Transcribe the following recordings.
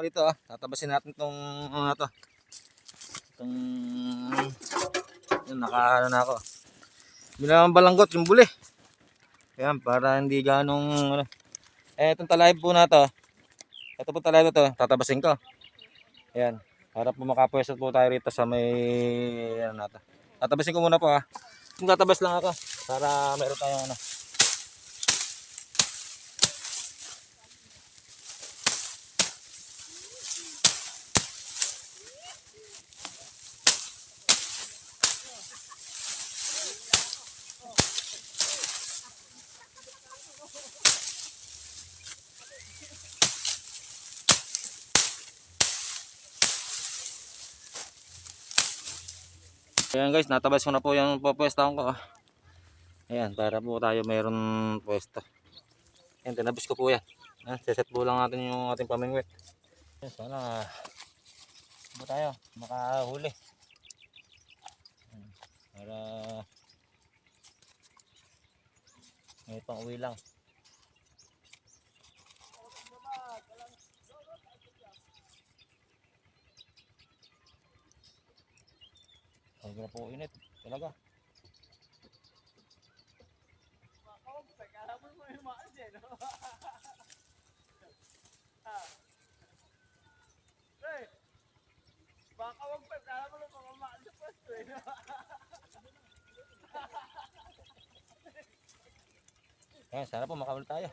ako dito ah. Tatabasin natin tong ano to. Itong yun, naka ano na ako. Bilang balanggot yung buli. Ayan, para hindi ganong ano. Eh, itong talahib po na to. Ito po talahib na to. Tatabasin ko. Ayan. Para po makapwesto po tayo rito sa may ano na to. Tatabasin ko muna po ah. Tatabas lang ako. Para meron tayong ano. Ayan guys, natabas ko na po yung pupwestahan ko. ah. Ayan, para po tayo mayroon pwesto. Ayan, tinabis ko po yan. Ayan, seset po lang natin yung ating pamingwit. Ayan, sana ano tayo, makahuli. Para may pang uwi lang. Na po init. Talaga. Baka wag pa, kala mo lang mga maan sa pwesto eh. Ayan, sana po makahuli tayo.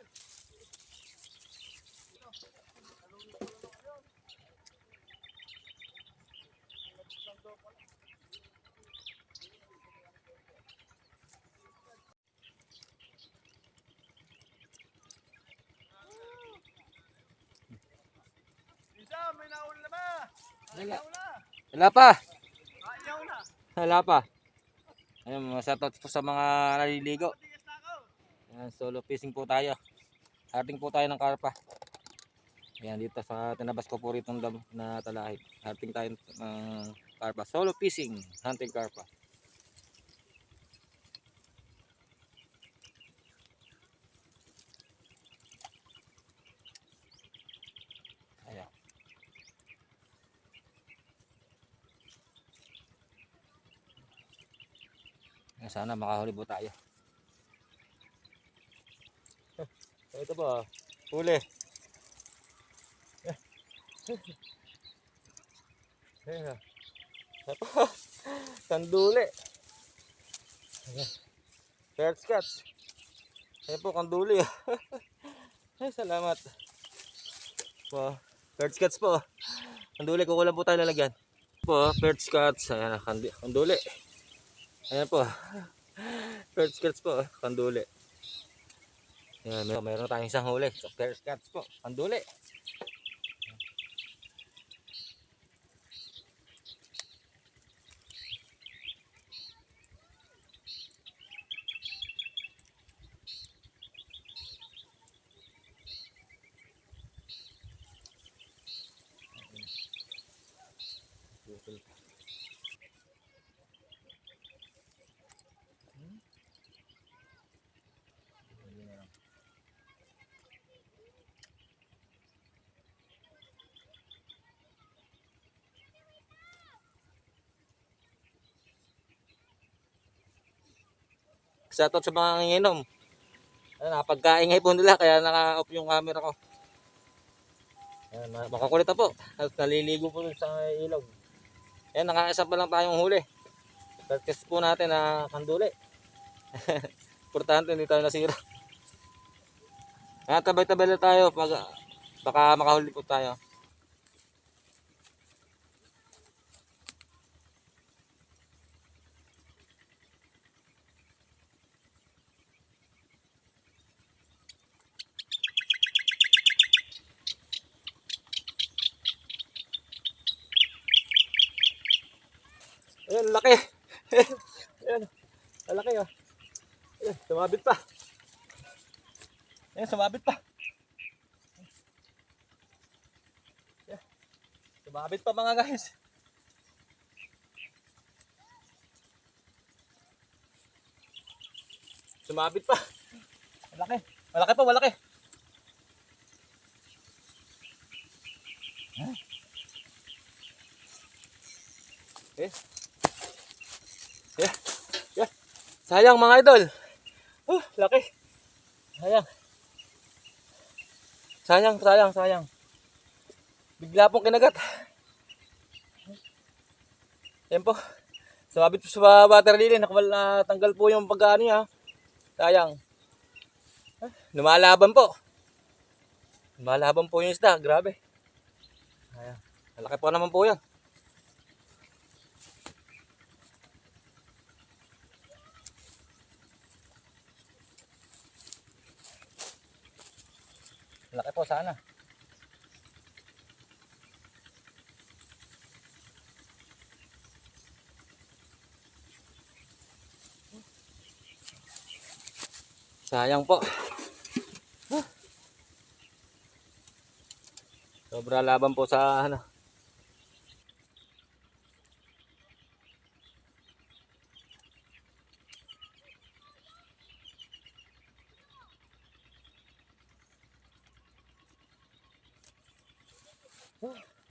Isa, may naul na ba? Wala. Wala pa. Wala pa. Ayun, mga shoutout po sa mga naliligo. Ayan, solo fishing po tayo. Harting po tayo ng karpa. Ayan, dito sa tinabas ko po rito na talahib. Harting tayo ng karpa. Solo fishing, hunting karpa. Ayan. Ayan, Sana makahuli po tayo. Oh, ito ba? Huli. Ayan. Kanduli. Ayan. First catch. Ayan po, kanduli. Ay, salamat. Po, first catch po. Kanduli, kukulang po tayo lalagyan. Po, first catch. Ayan, kandi- kanduli. Ayan po. First catch po, kanduli. Yan, may, mayroon tayong isang huli. So, first po. Panduli. Shoutout sa mga nanginom. Ano, napagkaingay po nila kaya naka-off yung camera ko. Ayan, ma- makakulit po. At naliligo po sa ilog. Ayan, nakaisa pa lang tayong huli. Practice po natin na kanduli. Importante, hindi tayo nasira. Ayan, tabay-tabay tayo pag baka makahuli po tayo. Ayan, laki. Ayan, laki oh. Ayan, sumabit pa. Ayan, sumabit pa. Ayan, sumabit pa mga guys. Sumabit pa. Malaki. Malaki pa, malaki. Eh. Yeah. Yeah. Sayang mga idol. Oh, laki. Sayang. Sayang, sayang, sayang. Bigla pong kinagat. Yan po. Sumabit po sa water lily. Nakawal na tanggal po yung pagkano niya. Sayang. Ah, Lumalaban po. Lumalaban po yung isda. Grabe. Ayan. Malaki po naman po yan. Po sana. Sayang po. Sobra laban po sa ano.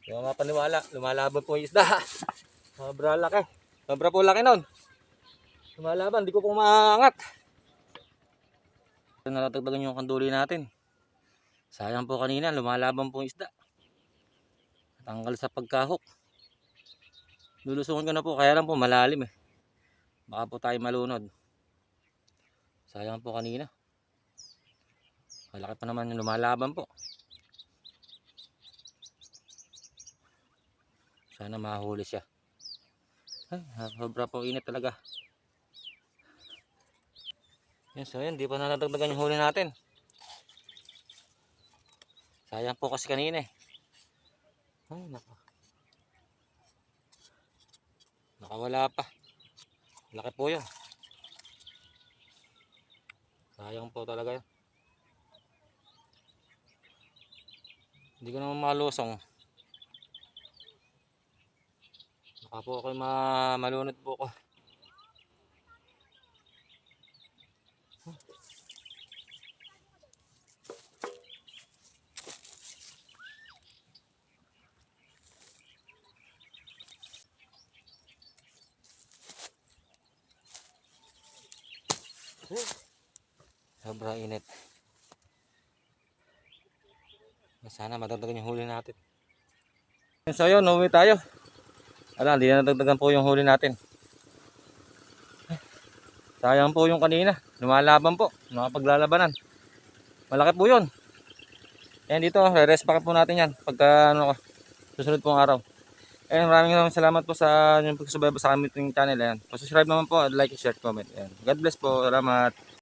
Yung mga paniwala, lumalaban po yung isda. Sobra laki. Sobra po laki nun. Lumalaban, di ko po maangat. Natatagdagan yung kanduli natin. Sayang po kanina, lumalaban po yung isda. Tanggal sa pagkahok. Lulusungan ko na po, kaya lang po malalim eh. Baka po tayo malunod. Sayang po kanina. Malaki pa naman yung lumalaban po. Sana mahuli siya. Ay, sobra po init talaga. Yan, so yan, di pa nadagdagan yung huli natin. Sayang po kasi kanina eh. Ay, naka. Nakawala pa. Laki po yun. Sayang po talaga yun. Hindi ko naman malusong. Baka po ako ma malunod po ako. Sobrang init. Sana madagdagan yung huli natin. So yun, uwi tayo. Ala, hindi na nadagdagan po yung huli natin. Sayang po yung kanina. Lumalaban po. Mga paglalabanan. Malaki po yun. Ayan dito, re-rest packet po natin yan. Pagka ano, susunod pong araw. Ayan, maraming maraming salamat po sa yung pagsubaybay sa aming channel. Ayan. Subscribe naman po, like, share, comment. Ayan. God bless po. Salamat.